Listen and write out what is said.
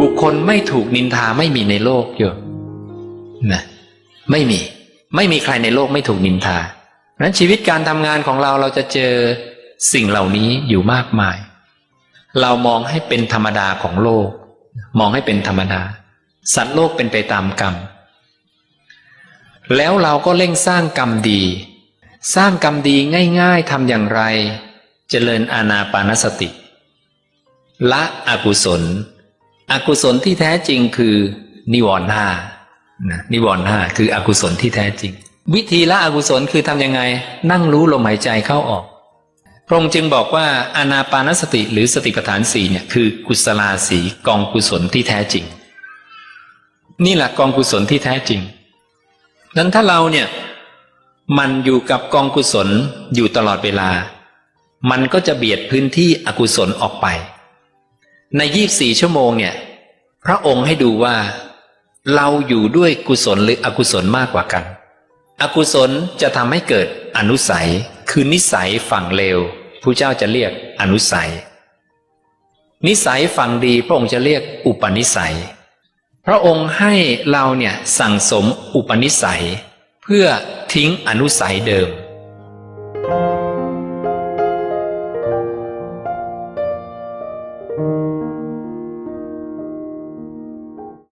บุคคลไม่ถูกนินทาไม่มีในโลกโยมนะไม่มี ไม่มีใครในโลกไม่ถูกนินทาเพราะฉนั้นชีวิตการทำงานของเราเราจะเจอสิ่งเหล่านี้อยู่มากมาย เรามองให้เป็นธรรมดาของโลก มองให้เป็นธรรมดา สัตว์โลกเป็นไปตามกรรม แล้วเราก็เร่งสร้างกรรมดี สร้างกรรมดีง่าย ๆทำอย่างไร เจริญอาณาปานสติ ละอกุศล อกุศลที่แท้จริงคือ นิวรณ์ห้านะนิวรณ์ห้าคืออกุศลที่แท้จริง วิธีละอกุศลคือทำยังไง นั่งรู้ลมหายใจเข้าออก พระองค์จึงบอกว่าอานาปานสติหรือสติปัฏฐานสีเนี่ยคือกุศลาสีกองกุศลที่แท้จริง นี่แหละกองกุศลที่แท้จริงนั้นถ้าเราเนี่ยมันอยู่กับกองกุศลอยู่ตลอดเวลา มันก็จะเบียดพื้นที่อกุศลออกไป ในยี่บสี่ชั่วโมงเนี่ย พระองค์ให้ดูว่า เราอยู่ด้วยกุศลหรืออกุศลมากกว่ากัน อกุศลจะทำให้เกิดอนุสัย คือนิสัยฝั่งเลวผู้เจ้าจะเรียกอนุสัย นิสัยฝั่งดีพระองค์จะเรียกอุปนิสัย พระองค์ให้เราเนี่ยสั่งสมอุปนิสัย เพื่อทิ้งอนุสัยเดิม